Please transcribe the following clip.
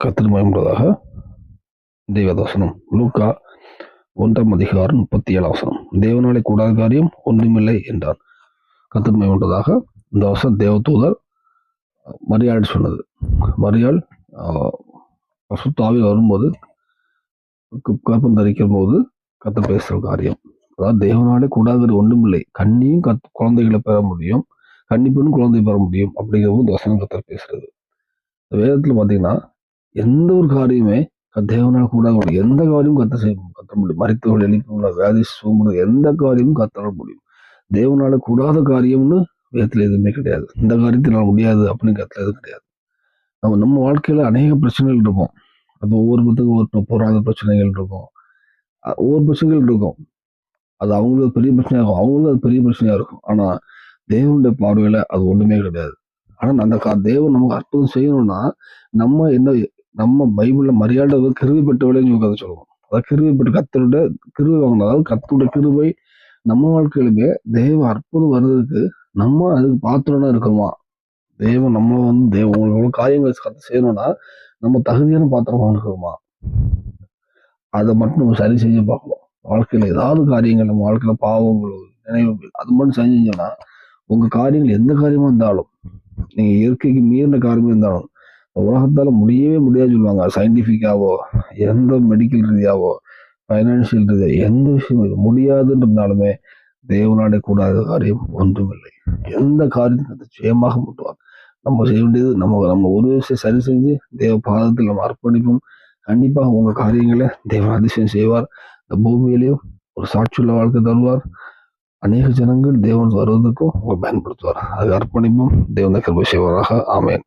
கத்திர மயம்பதாக தெய்வதோசனம் லூக்கா ஒன்றாம் அதிகாரம் முப்பத்தி ஏழு வசனம். தேவனாலே கூடாத காரியம் ஒன்றுமில்லை என்றார் கத்திர மயம்பதாக இந்த வருஷம் தேவதூதர் மரியாள் சொன்னது. மரியாள் பசுத்தாவில் வரும்போது கற்பம் தரிக்கும் போது கத்த பேசுகிற காரியம். அதாவது தேவனாலே கூடாத ஒன்றுமில்லை. கண்ணியும் கத் குழந்தைகளை பெற முடியும். கன்னி பெண்ணும் குழந்தை பெற முடியும். அப்படிங்கிற போது வசனம் கத்தர் பேசுறது. இந்த பார்த்தீங்கன்னா எந்த ஒரு காரியமே தேவனால் கூட எந்த காரியமும் கத்த செய்ய கத்த முடியும் மறைத்தவர்கள் எழுப்பி வியாதி சுகமும் எந்த காரியமும் கத்தர முடியும். தேவனால கூடாத காரியம்னு வேதத்தில் எதுவுமே கிடையாது. இந்த காரியத்தினால் முடியாது அப்படின்னு கத்துல எதுவும் கிடையாது. நம்ம நம்ம வாழ்க்கையில அநேக பிரச்சனைகள் இருக்கும். அது ஒவ்வொருத்தருக்கும் ஒரு போராத பிரச்சனைகள் இருக்கும். ஒவ்வொரு பிரச்சனைகள் இருக்கும். அது அவங்களுக்கு பெரிய பிரச்சனையாக இருக்கும். அவங்களுக்கு அது பெரிய பிரச்சனையாக இருக்கும். ஆனால் தேவனுடைய பார்வையில் அது ஒன்றுமே கிடையாது. ஆனால் அந்த கா- தேவன் நமக்கு அற்புதம் செய்யணும்னா நம்ம என்ன நம்ம பைபிள்ல மரியாதை கிருவி பெற்றவளையும் சொல்லி கதை சொல்லுவோம். அதாவது கிருவி பெற்ற கத்தருடைய கிருவி வாங்கணும் அதாவது கத்தருடைய கிருபை நம்ம வாழ்க்கையிலுமே தேவ அற்புதம் வர்றதுக்கு நம்ம அதுக்கு பாத்திரம்னா இருக்கணுமா? தெய்வம் நம்ம வந்து தெய்வம் உங்களுக்கு காரியங்கள் கற்று செய்யணும்னா நம்ம தகுதியான பாத்திரமா இருக்கணுமா அதை மட்டும் நம்ம சரி செஞ்சு பார்க்கணும். வாழ்க்கையில ஏதாவது காரியங்கள் நம்ம வாழ்க்கையில பாவங்களோ நினைவு அது மட்டும் செஞ்சீங்கன்னா உங்க காரியங்கள் எந்த காரியமா இருந்தாலும் நீங்க இயற்கைக்கு மீறின காரியமாக இருந்தாலும் உலகத்தால் முடியவே முடியாது சொல்லுவாங்க. சயின்டிஃபிக்காவோ எந்த மெடிக்கல் ரீதியாவோ ஃபைனான்சியல் ரீதியாக எந்த விஷயம் முடியாதுன்னு இருந்தாலுமே கூடாத காரியம் ஒன்றுமில்லை. எந்த காரியத்தை சுயமாக முட்டுவார் நம்ம செய்ய வேண்டியது நம்ம நம்ம ஒரு விஷயம் சரி செஞ்சு தேவ பாதத்தில் நம்ம அர்ப்பணிப்போம். கண்டிப்பாக உங்கள் காரியங்களை தேவன் அதிசயம் செய்வார். இந்த பூமியிலையும் ஒரு சாட்சியுள்ள வாழ்க்கை தருவார். அநேக ஜனங்கள் தேவன் வருவதற்கும் உங்களை பயன்படுத்துவார். அது அர்ப்பணிப்பும். தேவன் கிருபை செய்வாராக. ஆமென்.